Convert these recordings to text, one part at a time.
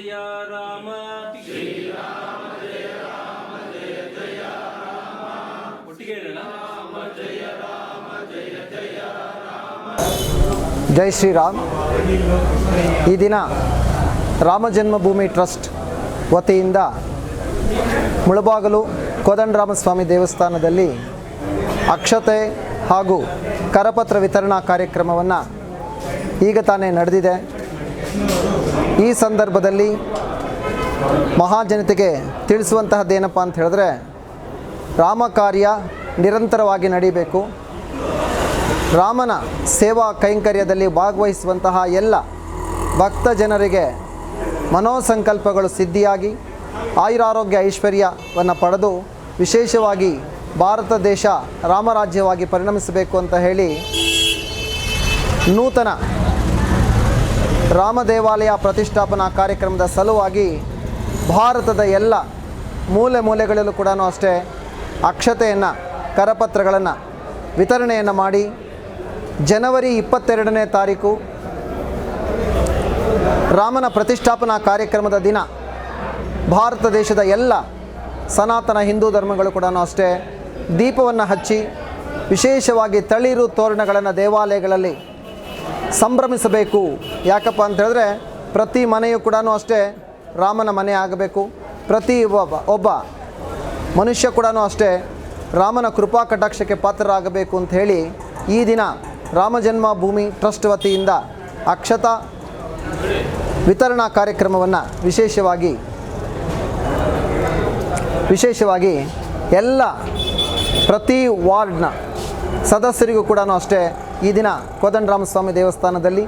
ಜಯ ರಾಮ ಜೈ ಶ್ರೀರಾಮ್. ಈ ದಿನ ರಾಮ ಜನ್ಮಭೂಮಿ ಟ್ರಸ್ಟ್ ವತಿಯಿಂದ ಮುಳಬಾಗಲು ಕೋದಂಡರಾಮಸ್ವಾಮಿ ದೇವಸ್ಥಾನದಲ್ಲಿ ಅಕ್ಷತೆ ಹಾಗೂ ಕರಪತ್ರ ವಿತರಣಾ ಕಾರ್ಯಕ್ರಮವನ್ನು ಈಗ ತಾನೇ ನಡೆದಿದೆ. ಈ ಸಂದರ್ಭದಲ್ಲಿ ಮಹಾಜನತೆಗೆ ತಿಳಿಸುವಂತಹದ್ದೇನಪ್ಪ ಅಂತ ಹೇಳಿದ್ರೆ, ರಾಮ ಕಾರ್ಯ ನಿರಂತರವಾಗಿ ನಡೀಬೇಕು. ರಾಮನ ಸೇವಾ ಕೈಂಕರ್ಯದಲ್ಲಿ ಭಾಗವಹಿಸುವಂತಹ ಎಲ್ಲ ಭಕ್ತ ಜನರಿಗೆ ಮನೋಸಂಕಲ್ಪಗಳು ಸಿದ್ಧಿಯಾಗಿ, ಆಯುರಾರೋಗ್ಯ ಐಶ್ವರ್ಯವನ್ನು ಪಡೆದು ವಿಶೇಷವಾಗಿ ಭಾರತ ದೇಶ ರಾಮರಾಜ್ಯವಾಗಿ ಪರಿಣಮಿಸಬೇಕು ಅಂತ ಹೇಳಿ ನೂತನ ರಾಮ ದೇವಾಲಯ ಪ್ರತಿಷ್ಠಾಪನಾ ಕಾರ್ಯಕ್ರಮದ ಸಲುವಾಗಿ ಭಾರತದ ಎಲ್ಲ ಮೂಲೆ ಮೂಲೆಗಳಲ್ಲೂ ಕೂಡ ಅಷ್ಟೇ ಅಕ್ಷತೆಯನ್ನು, ಕರಪತ್ರಗಳನ್ನು ವಿತರಣೆಯನ್ನು ಮಾಡಿ ಜನವರಿ ಇಪ್ಪತ್ತೆರಡನೇ ತಾರೀಕು ರಾಮನ ಪ್ರತಿಷ್ಠಾಪನಾ ಕಾರ್ಯಕ್ರಮದ ದಿನ ಭಾರತ ದೇಶದ ಎಲ್ಲ ಸನಾತನ ಹಿಂದೂ ಧರ್ಮಗಳು ಕೂಡ ಅಷ್ಟೇ ದೀಪವನ್ನು ಹಚ್ಚಿ ವಿಶೇಷವಾಗಿ ತಳಿರು ತೋರಣಗಳನ್ನು ದೇವಾಲಯಗಳಲ್ಲಿ ಸಂಭ್ರಮಿಸಬೇಕು. ಯಾಕಪ್ಪ ಅಂತ ಹೇಳಿದ್ರೆ ಪ್ರತಿ ಮನೆಯೂ ಕೂಡ ಅಷ್ಟೇ ರಾಮನ ಮನೆ ಆಗಬೇಕು. ಪ್ರತಿ ಒಬ್ಬ ಒಬ್ಬ ಮನುಷ್ಯ ಕೂಡ ಅಷ್ಟೇ ರಾಮನ ಕೃಪಾ ಕಟಾಕ್ಷಕ್ಕೆ ಪಾತ್ರರಾಗಬೇಕು ಅಂತ ಹೇಳಿ ಈ ದಿನ ರಾಮ ಜನ್ಮಭೂಮಿ ಟ್ರಸ್ಟ್ ವತಿಯಿಂದ ಅಕ್ಷತಾ ವಿತರಣಾ ಕಾರ್ಯಕ್ರಮವನ್ನು ವಿಶೇಷವಾಗಿ ವಿಶೇಷವಾಗಿ ಎಲ್ಲ ಪ್ರತಿ ವಾರ್ಡ್ನ ಸದಸ್ಯರಿಗೂ ಕೂಡ ಅಷ್ಟೇ ಈ ದಿನ ಕೋದಂಡರಾಮಸ್ವಾಮಿ ದೇವಸ್ಥಾನದಲ್ಲಿ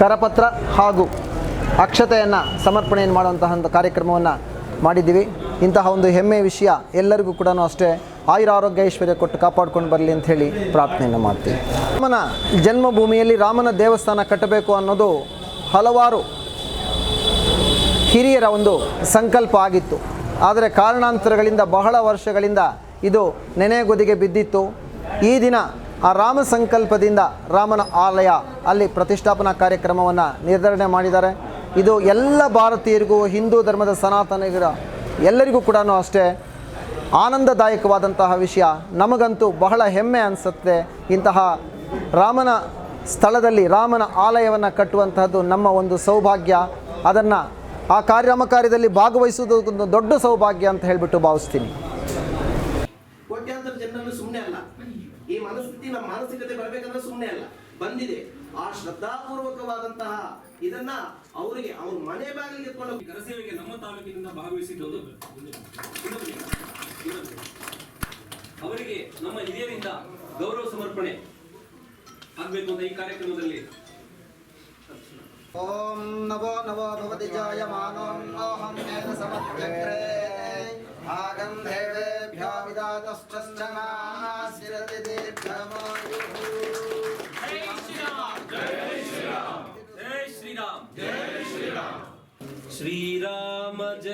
ಕರಪತ್ರ ಹಾಗೂ ಅಕ್ಷತೆಯನ್ನು ಸಮರ್ಪಣೆಯನ್ನು ಮಾಡುವಂತಹ ಒಂದು ಕಾರ್ಯಕ್ರಮವನ್ನು ಮಾಡಿದ್ದೀವಿ. ಇಂತಹ ಒಂದು ಹೆಮ್ಮೆಯ ವಿಷಯ ಎಲ್ಲರಿಗೂ ಕೂಡ ಅಷ್ಟೇ. ಆಯುರ ಆರೋಗ್ಯ, ಐಶ್ವರ್ಯ ಕೊಟ್ಟು ಕಾಪಾಡ್ಕೊಂಡು ಬರಲಿ ಅಂತ ಹೇಳಿ ಪ್ರಾರ್ಥನೆಯನ್ನು ಮಾಡ್ತೀವಿ. ರಾಮನ ಜನ್ಮಭೂಮಿಯಲ್ಲಿ ರಾಮನ ದೇವಸ್ಥಾನ ಕಟ್ಟಬೇಕು ಅನ್ನೋದು ಹಲವಾರು ಹಿರಿಯರ ಒಂದು ಸಂಕಲ್ಪ ಆಗಿತ್ತು. ಆದರೆ ಕಾರಣಾಂತರಗಳಿಂದ ಬಹಳ ವರ್ಷಗಳಿಂದ ಇದು ನೆನೆಗುದಿಗೆ ಬಿದ್ದಿತ್ತು. ಈ ದಿನ ಆ ರಾಮ ಸಂಕಲ್ಪದಿಂದ ರಾಮನ ಆಲಯ ಅಲ್ಲಿ ಪ್ರತಿಷ್ಠಾಪನಾ ಕಾರ್ಯಕ್ರಮವನ್ನು ನಿರ್ಧರಣೆ ಮಾಡಿದ್ದಾರೆ. ಇದು ಎಲ್ಲ ಭಾರತೀಯರಿಗೂ, ಹಿಂದೂ ಧರ್ಮದ ಸನಾತನಿಗರ ಎಲ್ಲರಿಗೂ ಕೂಡ ಅಷ್ಟೇ ಆನಂದದಾಯಕವಾದಂತಹ ವಿಷಯ. ನಮಗಂತೂ ಬಹಳ ಹೆಮ್ಮೆ ಅನಿಸುತ್ತೆ. ಇಂತಹ ರಾಮನ ಸ್ಥಳದಲ್ಲಿ, ರಾಮನ ಆಲಯವನ್ನು ಕಟ್ಟುವಂತಹದ್ದು ನಮ್ಮ ಒಂದು ಸೌಭಾಗ್ಯ. ಅದನ್ನು ಆ ಕಾರ್ಯಕ್ರಮ ಕಾರ್ಯದಲ್ಲಿ ಭಾಗವಹಿಸುವುದು ದೊಡ್ಡ ಸೌಭಾಗ್ಯ ಅಂತ ಹೇಳಿಬಿಟ್ಟು ಭಾವಿಸ್ತೀನಿ ಕೋಟ್ಯಾಂತರ ಜನರನ್ನು ಸುಮ್ಮನೆ ಅಲ್ಲ ಈ ಮನಸ್ಥಿತಿ ನಮ್ಮ ಮಾನಸಿಕತೆ ಸುಮ್ಮನೆ ಅಲ್ಲ ಬಂದಿದೆ. ಆ ಶ್ರದ್ಧಾಪೂರ್ವಕವಾದಂತಹ ಇದನ್ನ ಅವರಿಗೆ ಅವ್ರ ಮನೆ ಬಾಗಿಲಿಗೆ ಎತ್ಕೊಂಡು ಕರಸೇವೆಗೆ ನಮ್ಮ ತಾಲೂಕಿನಿಂದ ಭಾಗವಹಿಸಿದ್ದು ಅವರಿಗೆ ನಮ್ಮ ಹಿರಿಯರಿಂದ ಗೌರವ ಸಮರ್ಪಣೆ ಆಗ್ಬೇಕು ಅಂತ ಈ ಕಾರ್ಯಕ್ರಮದಲ್ಲಿ ಓಂ ನವೋ ನವೋ ಭವತಿ ಜಾಯಮಾನೋಹಂ ಸಮಗ್ರೇ ಸಮತ್ಯಗ್ರೆ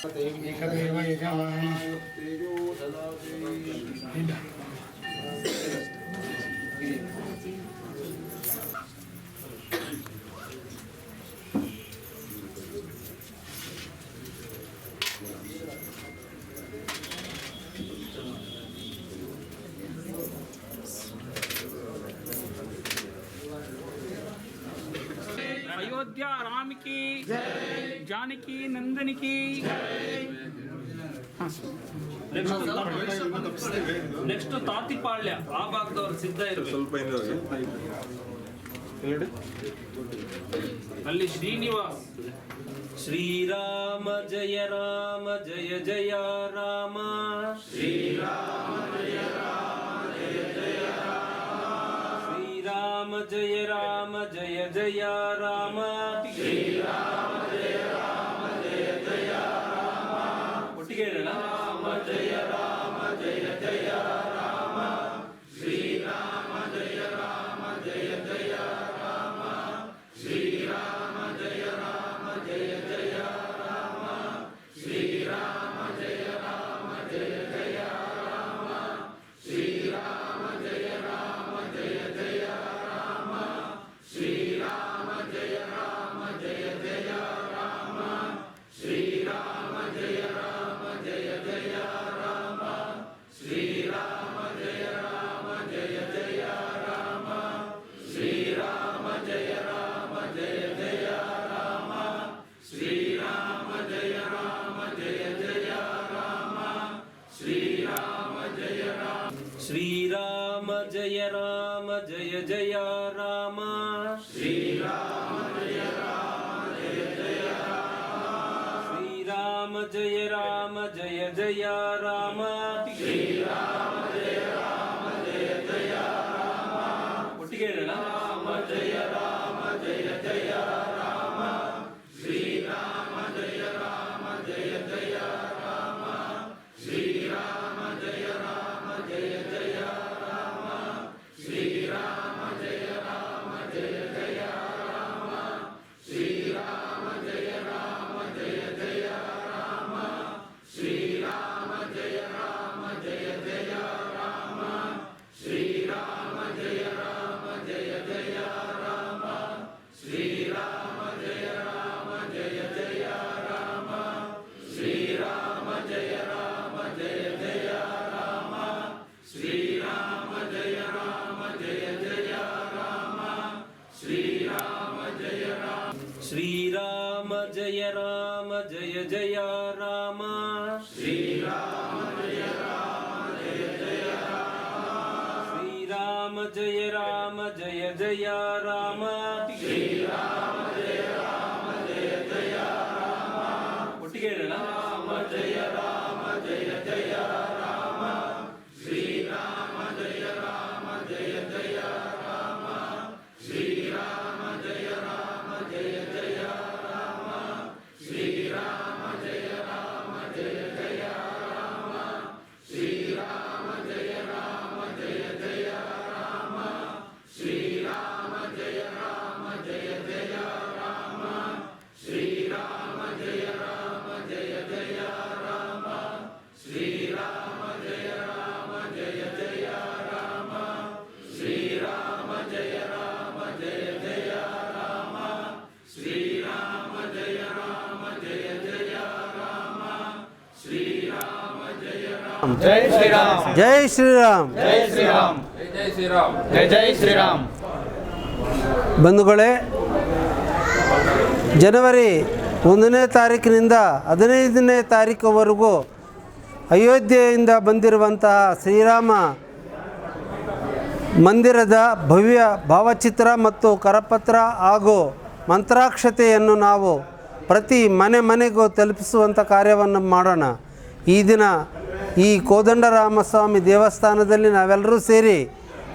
Thank you. जानकी नंदन की ನೆಕ್ಸ್ಟ್ ತಾತಿಪಾಳ್ಯ ಆ ಭಾಗದವ್ರು ಸಿದ್ಧ ಇರಬೇಕು ಅಲ್ಲಿ ಶ್ರೀನಿವಾಸ್ ಶ್ರೀರಾಮ ಜಯ ರಾಮ ಜಯ ಜಯ ರಾಮ ಶ್ರೀರಾಮ ಜಯ ರಾಮ ಜಯ ಜಯ ರಾಮ ಜಯ ठीक है ना राम जय राम जय जय राम ಶ್ರೀರಾಮ್ ಜೈ ಶ್ರೀರಾಮ್. ಜೈ ಶ್ರೀರಾಮ್. ಜೈ ಶ್ರೀರಾಮ್. ಜೈ ಜೈ ಶ್ರೀರಾಮ್. ಬಂಧುಗಳೇ ಜನವರಿ ಒಂದನೇ ತಾರೀಕಿನಿಂದ ಹದಿನೈದನೇ ತಾರೀಕುವರೆಗೂ ಅಯೋಧ್ಯೆಯಿಂದ ಬಂದಿರುವಂತಹ ಶ್ರೀರಾಮ ಮಂದಿರದ ಭವ್ಯ ಭಾವಚಿತ್ರ ಮತ್ತು ಕರಪತ್ರ ಹಾಗೂ ಮಂತ್ರಾಕ್ಷತೆಯನ್ನು ನಾವು ಪ್ರತಿ ಮನೆ ಮನೆಗೂ ತಲುಪಿಸುವಂಥ ಕಾರ್ಯವನ್ನು ಮಾಡೋಣ. ಈ ದಿನ ಈ ಕೋದಂಡರಾಮಸ್ವಾಮಿ ದೇವಸ್ಥಾನದಲ್ಲಿ ನಾವೆಲ್ಲರೂ ಸೇರಿ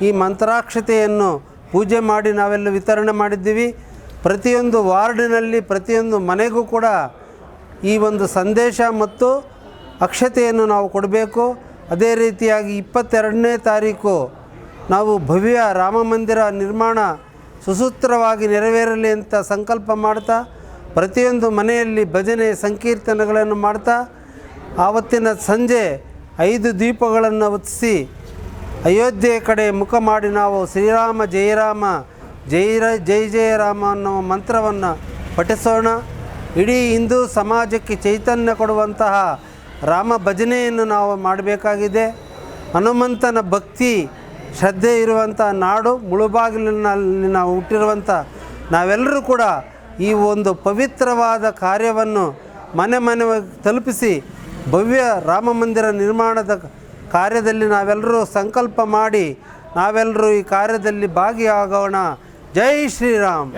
ಈ ಮಂತ್ರಾಕ್ಷತೆಯನ್ನು ಪೂಜೆ ಮಾಡಿ ನಾವೆಲ್ಲ ವಿತರಣೆ ಮಾಡಿದ್ದೀವಿ. ಪ್ರತಿಯೊಂದು ವಾರ್ಡಿನಲ್ಲಿ, ಪ್ರತಿಯೊಂದು ಮನೆಗೂ ಕೂಡ ಈ ಒಂದು ಸಂದೇಶ ಮತ್ತು ಅಕ್ಷತೆಯನ್ನು ನಾವು ಕೊಡಬೇಕು. ಅದೇ ರೀತಿಯಾಗಿ ಇಪ್ಪತ್ತೆರಡನೇ ತಾರೀಕು ನಾವು ಭವ್ಯ ರಾಮ ಮಂದಿರ ನಿರ್ಮಾಣ ಸುಸೂತ್ರವಾಗಿ ನೆರವೇರಲಿ ಅಂತ ಸಂಕಲ್ಪ ಮಾಡ್ತಾ, ಪ್ರತಿಯೊಂದು ಮನೆಯಲ್ಲಿ ಭಜನೆ ಸಂಕೀರ್ತನೆಗಳನ್ನು ಮಾಡ್ತಾ, ಆವತ್ತಿನ ಸಂಜೆ ಐದು ದೀಪಗಳನ್ನು ಹೊತ್ತಿಸಿ ಅಯೋಧ್ಯೆ ಕಡೆ ಮುಖ ಮಾಡಿ ನಾವು ಶ್ರೀರಾಮ ಜಯರಾಮ ಜೈರ ಜೈ ಜಯರಾಮ ಅನ್ನೋ ಮಂತ್ರವನ್ನು ಪಠಿಸೋಣ. ಇಡೀ ಹಿಂದೂ ಸಮಾಜಕ್ಕೆ ಚೈತನ್ಯ ಕೊಡುವಂತಹ ರಾಮ ಭಜನೆಯನ್ನು ನಾವು ಮಾಡಬೇಕಾಗಿದೆ. ಹನುಮಂತನ ಭಕ್ತಿ, ಶ್ರದ್ಧೆ ಇರುವಂಥ ನಾಡು, ಮುಳುಬಾಗಿಲಿನಲ್ಲಿ ನಾವು ಹುಟ್ಟಿರುವಂಥ ನಾವೆಲ್ಲರೂ ಕೂಡ ಈ ಒಂದು ಪವಿತ್ರವಾದ ಕಾರ್ಯವನ್ನು ಮನೆ ಮನೆ ತಲುಪಿಸಿ ಭವ್ಯ ರಾಮ ಮಂದಿರ ನಿರ್ಮಾಣದ ಕಾರ್ಯದಲ್ಲಿ ನಾವೆಲ್ಲರೂ ಸಂಕಲ್ಪ ಮಾಡಿ ನಾವೆಲ್ಲರೂ ಈ ಕಾರ್ಯದಲ್ಲಿ ಭಾಗಿಯಾಗೋಣ. ಜೈ ಶ್ರೀರಾಮ್.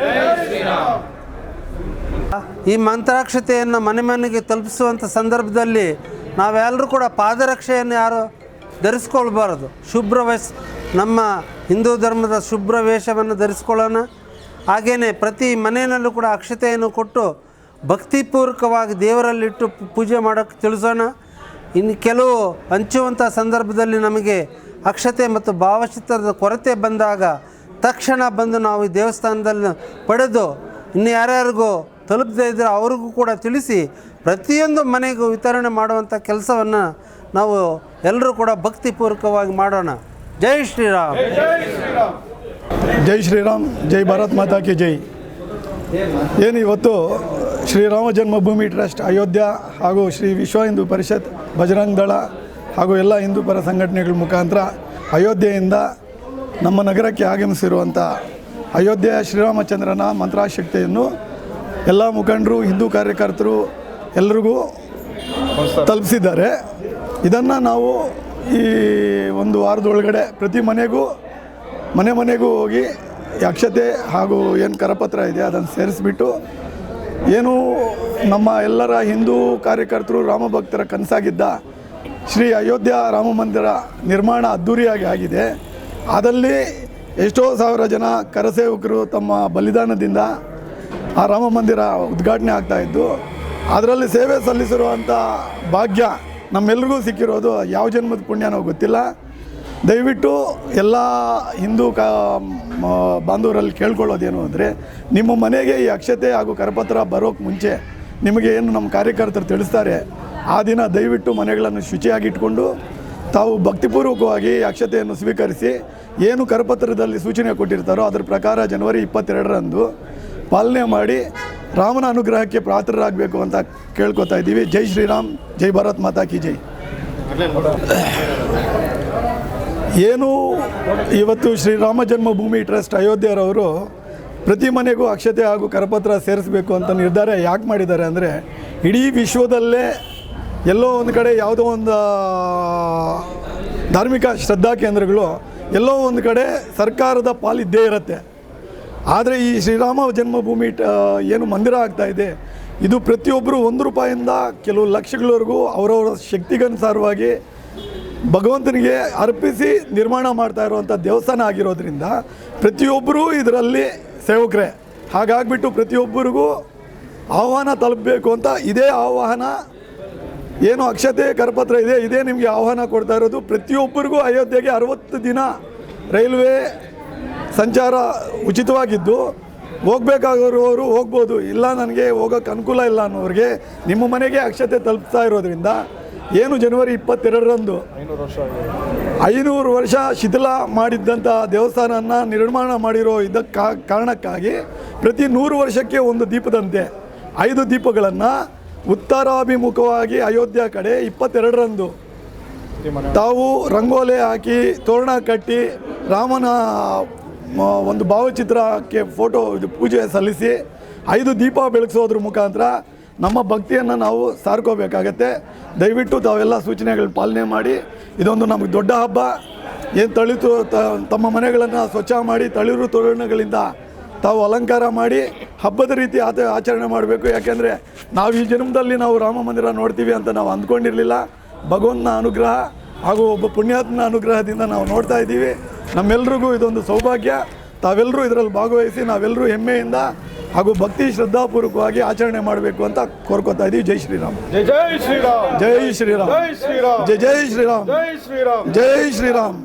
ಈ ಮಂತ್ರಾಕ್ಷತೆಯನ್ನು ಮನೆ ಮನೆಗೆ ತಲುಪಿಸುವಂಥ ಸಂದರ್ಭದಲ್ಲಿ ನಾವೆಲ್ಲರೂ ಕೂಡ ಪಾದರಕ್ಷೆಯನ್ನು ಯಾರು ಧರಿಸ್ಕೊಳ್ಬಾರ್ದು. ಶುಭ್ರ ವಯಸ್ ನಮ್ಮ ಹಿಂದೂ ಧರ್ಮದ ಶುಭ್ರ ವೇಷವನ್ನು ಧರಿಸ್ಕೊಳ್ಳೋಣ. ಹಾಗೆಯೇ ಪ್ರತಿ ಮನೆಯಲ್ಲೂ ಕೂಡ ಅಕ್ಷತೆಯನ್ನು ಕೊಟ್ಟು ಭಕ್ತಿಪೂರ್ವಕವಾಗಿ ದೇವರಲ್ಲಿಟ್ಟು ಪೂಜೆ ಮಾಡೋಕ್ಕೆ ತಿಳಿಸೋಣ. ಇನ್ನು ಕೆಲವು ಹಂಚುವಂಥ ಸಂದರ್ಭದಲ್ಲಿ ನಮಗೆ ಅಕ್ಷತೆ ಮತ್ತು ಭಾವಚಿತ್ರದ ಕೊರತೆ ಬಂದಾಗ ತಕ್ಷಣ ಬಂದು ನಾವು ಈ ದೇವಸ್ಥಾನದಲ್ಲಿ ಪಡೆದು ಇನ್ನು ಯಾರ್ಯಾರಿಗೂ ತಲುಪದೇ ಇದ್ದರೆ ಅವ್ರಿಗೂ ಕೂಡ ತಿಳಿಸಿ ಪ್ರತಿಯೊಂದು ಮನೆಗೂ ವಿತರಣೆ ಮಾಡುವಂಥ ಕೆಲಸವನ್ನು ನಾವು ಎಲ್ಲರೂ ಕೂಡ ಭಕ್ತಿಪೂರ್ವಕವಾಗಿ ಮಾಡೋಣ. ಜೈ ಶ್ರೀರಾಮ್. ಜೈ ಶ್ರೀರಾಮ್. ಜೈ ಭಾರತ್ ಮಾತಾ ಕಿ ಜೈ. ಏನು ಇವತ್ತು ಶ್ರೀರಾಮ ಜನ್ಮಭೂಮಿ ಟ್ರಸ್ಟ್, ಅಯೋಧ್ಯ ಹಾಗೂ ಶ್ರೀ ವಿಶ್ವ ಹಿಂದೂ ಪರಿಷತ್, ಬಜರಂಗ್ ದಳ ಹಾಗೂ ಎಲ್ಲ ಹಿಂದೂ ಪರ ಸಂಘಟನೆಗಳ ಮುಖಾಂತರ ಅಯೋಧ್ಯೆಯಿಂದ ನಮ್ಮ ನಗರಕ್ಕೆ ಆಗಮಿಸಿರುವಂಥ ಅಯೋಧ್ಯೆಯ ಶ್ರೀರಾಮಚಂದ್ರನ ಮಂತ್ರಾಶಕ್ತಿಯನ್ನು ಎಲ್ಲ ಮುಖಂಡರು, ಹಿಂದೂ ಕಾರ್ಯಕರ್ತರು ಎಲ್ರಿಗೂ ತಲುಪಿಸಿದ್ದಾರೆ. ಇದನ್ನು ನಾವು ಈ ಒಂದು ವಾರದೊಳಗಡೆ ಪ್ರತಿ ಮನೆಗೂ, ಮನೆ ಮನೆಗೂ ಹೋಗಿ ಅಕ್ಷತೆ ಹಾಗೂ ಏನು ಕರಪತ್ರ ಇದೆ ಅದನ್ನು ಸೇರಿಸ್ಬಿಟ್ಟು ಏನು ನಮ್ಮ ಎಲ್ಲರ ಹಿಂದೂ ಕಾರ್ಯಕರ್ತರು ರಾಮಭಕ್ತರ ಕನಸಾಗಿದ್ದ ಶ್ರೀ ಅಯೋಧ್ಯ ರಾಮ ಮಂದಿರ ನಿರ್ಮಾಣ ಅದ್ಧೂರಿಯಾಗಿ ಆಗಿದೆ. ಅದರಲ್ಲಿ ಎಷ್ಟೋ ಸಾವಿರ ಜನ ಕರಸೇವಕರು ತಮ್ಮ ಬಲಿದಾನದಿಂದ ಆ ರಾಮ ಮಂದಿರ ಉದ್ಘಾಟನೆ ಆಗ್ತಾ ಇದ್ದು, ಅದರಲ್ಲಿ ಸೇವೆ ಸಲ್ಲಿಸಿರುವಂಥ ಭಾಗ್ಯ ನಮ್ಮೆಲ್ರಿಗೂ ಸಿಕ್ಕಿರೋದು ಯಾವ ಜನ್ಮದ ಪುಣ್ಯನೋ ಗೊತ್ತಿಲ್ಲ. ದಯವಿಟ್ಟು ಎಲ್ಲ ಹಿಂದೂ ಕಾ ಬಾಂಧವರಲ್ಲಿ ಕೇಳ್ಕೊಳ್ಳೋದೇನು ಅಂದರೆ, ನಿಮ್ಮ ಮನೆಗೆ ಈ ಅಕ್ಷತೆ ಹಾಗೂ ಕರಪತ್ರ ಬರೋಕ್ಕೆ ಮುಂಚೆ ನಿಮಗೆ ಏನು ನಮ್ಮ ಕಾರ್ಯಕರ್ತರು ತಿಳಿಸ್ತಾರೆ, ಆ ದಿನ ದಯವಿಟ್ಟು ಮನೆಗಳನ್ನು ಶುಚಿಯಾಗಿಟ್ಕೊಂಡು ತಾವು ಭಕ್ತಿಪೂರ್ವಕವಾಗಿ ಅಕ್ಷತೆಯನ್ನು ಸ್ವೀಕರಿಸಿ ಏನು ಕರಪತ್ರದಲ್ಲಿ ಸೂಚನೆ ಕೊಟ್ಟಿರ್ತಾರೋ ಅದರ ಪ್ರಕಾರ ಜನವರಿ ಇಪ್ಪತ್ತೆರಡರಂದು ಪಾಲನೆ ಮಾಡಿ ರಾಮನ ಅನುಗ್ರಹಕ್ಕೆ ಪಾತ್ರರಾಗಬೇಕು ಅಂತ ಕೇಳ್ಕೊತಾ ಇದ್ದೀವಿ. ಜೈ ಶ್ರೀರಾಮ್, ಜೈ ಭಾರತ್ ಮಾತಾ ಕಿ ಜೈ. ಏನು ಇವತ್ತು ಶ್ರೀರಾಮ ಜನ್ಮಭೂಮಿ ಟ್ರಸ್ಟ್ ಅಯೋಧ್ಯರವರು ಪ್ರತಿ ಮನೆಗೂ ಅಕ್ಷತೆ ಹಾಗೂ ಕರಪತ್ರ ಸೇರಿಸಬೇಕು ಅಂತ ನಿರ್ಧಾರ ಯಾಕೆ ಮಾಡಿದ್ದಾರೆ ಅಂದರೆ ಇಡೀ ವಿಶ್ವದಲ್ಲೇ ಎಲ್ಲೋ ಒಂದು ಕಡೆ ಯಾವುದೋ ಒಂದು ಧಾರ್ಮಿಕ ಶ್ರದ್ಧಾ ಕೇಂದ್ರಗಳು ಎಲ್ಲೋ ಒಂದು ಕಡೆ ಸರ್ಕಾರದ ಪಾಲಿದ್ದೇ ಇರುತ್ತೆ. ಆದರೆ ಈ ಶ್ರೀರಾಮ ಜನ್ಮಭೂಮಿ ಏನು ಮಂದಿರ ಆಗ್ತಾ ಇದೆ, ಇದು ಪ್ರತಿಯೊಬ್ಬರು ಒಂದು ರೂಪಾಯಿಂದ ಕೆಲವು ಲಕ್ಷಗಳವರೆಗೂ ಅವರವರ ಶಕ್ತಿಗನುಸಾರವಾಗಿ ಭಗವಂತನಿಗೆ ಅರ್ಪಿಸಿ ನಿರ್ಮಾಣ ಮಾಡ್ತಾ ಇರುವಂಥ ದೇವಸ್ಥಾನ ಆಗಿರೋದ್ರಿಂದ ಪ್ರತಿಯೊಬ್ಬರೂ ಇದರಲ್ಲಿ ಸೇವಕರೇ. ಹಾಗಾಗ್ಬಿಟ್ಟು ಪ್ರತಿಯೊಬ್ಬರಿಗೂ ಆಹ್ವಾನ ತಲುಪಬೇಕು ಅಂತ ಇದೇ ಆಹ್ವಾನ. ಏನು ಅಕ್ಷತೆ ಕರಪತ್ರ ಇದೆ, ಇದೇ ನಿಮಗೆ ಆಹ್ವಾನ ಕೊಡ್ತಾ ಇರೋದು. ಪ್ರತಿಯೊಬ್ಬರಿಗೂ ಅಯೋಧ್ಯೆಗೆ ಅರವತ್ತು ದಿನ ರೈಲ್ವೆ ಸಂಚಾರ ಉಚಿತವಾಗಿದ್ದು ಹೋಗ್ಬೇಕಾಗಿರುವವರು ಹೋಗ್ಬೋದು. ಇಲ್ಲ, ನನಗೆ ಹೋಗೋಕ್ಕೆ ಅನುಕೂಲ ಇಲ್ಲ ಅನ್ನೋರಿಗೆ ನಿಮ್ಮ ಮನೆಗೆ ಅಕ್ಷತೆ ತಲುಪ್ತಾ ಇರೋದ್ರಿಂದ ಏನು ಜನವರಿ ಇಪ್ಪತ್ತೆರಡರಂದು ಐನೂರು ವರ್ಷ ಶಿಥಿಲ ಮಾಡಿದ್ದಂಥ ದೇವಸ್ಥಾನವನ್ನು ನಿರ್ಮಾಣ ಮಾಡಿರೋ ಇದಕ್ಕೆ ಕಾರಣಕ್ಕಾಗಿ ಪ್ರತಿ ನೂರು ವರ್ಷಕ್ಕೆ ಒಂದು ದೀಪದಂತೆ ಐದು ದೀಪಗಳನ್ನು ಉತ್ತರಾಭಿಮುಖವಾಗಿ ಅಯೋಧ್ಯ ಕಡೆ ಇಪ್ಪತ್ತೆರಡರಂದು ತಾವು ರಂಗೋಲೆ ಹಾಕಿ ತೋರಣ ಕಟ್ಟಿ ರಾಮನ ಒಂದು ಭಾವಚಿತ್ರಕ್ಕೆ ಫೋಟೋ ಇದು ಪೂಜೆ ಸಲ್ಲಿಸಿ ಐದು ದೀಪ ಬೆಳಗಿಸೋದ್ರ ಮುಖಾಂತರ ನಮ್ಮ ಭಕ್ತಿಯನ್ನು ನಾವು ಸಾರ್ಕೋಬೇಕಾಗತ್ತೆ. ದಯವಿಟ್ಟು ತಾವೆಲ್ಲ ಸೂಚನೆಗಳು ಪಾಲನೆ ಮಾಡಿ. ಇದೊಂದು ನಮಗೆ ದೊಡ್ಡ ಹಬ್ಬ. ಏನು ತಳಿತು ತಮ್ಮ ಮನೆಗಳನ್ನು ಸ್ವಚ್ಛ ಮಾಡಿ, ತಳಿರು ತೋರಣಗಳಿಂದ ತಾವು ಅಲಂಕಾರ ಮಾಡಿ, ಹಬ್ಬದ ರೀತಿ ಆತ ಆಚರಣೆ ಮಾಡಬೇಕು. ಯಾಕೆಂದರೆ ನಾವು ಈ ಜನ್ಮದಲ್ಲಿ ನಾವು ರಾಮ ಮಂದಿರ ನೋಡ್ತೀವಿ ಅಂತ ನಾವು ಅಂದ್ಕೊಂಡಿರಲಿಲ್ಲ. ಭಗವಂತನ ಅನುಗ್ರಹ ಹಾಗೂ ಒಬ್ಬ ಪುಣ್ಯಾತ್ಮನ ಅನುಗ್ರಹದಿಂದ ನಾವು ನೋಡ್ತಾ ಇದ್ದೀವಿ. ನಮ್ಮೆಲ್ರಿಗೂ ಇದೊಂದು ಸೌಭಾಗ್ಯ. ತಾವೆಲ್ಲರೂ ಇದರಲ್ಲಿ ಭಾಗವಹಿಸಿ ನಾವೆಲ್ಲರೂ ಹೆಮ್ಮೆಯಿಂದ ಹಾಗೂ ಭಕ್ತಿ ಶ್ರದ್ಧಾಪೂರ್ವಕವಾಗಿ ಆಚರಣೆ ಮಾಡಬೇಕು ಅಂತ ಕೋರ್ಕೋತಾ ಇದೀವಿ. ಜೈ ಶ್ರೀರಾಮ್. ಜೈ ಜೈ ಶ್ರೀರಾಮ್. ಜೈ ಶ್ರೀರಾಮ್. ಜೈ ಶ್ರೀರಾಮ್. ಜೈ ಜೈ ಶ್ರೀರಾಮ್. ಜೈ ಶ್ರೀರಾಮ್. ಜೈ ಶ್ರೀರಾಮ್.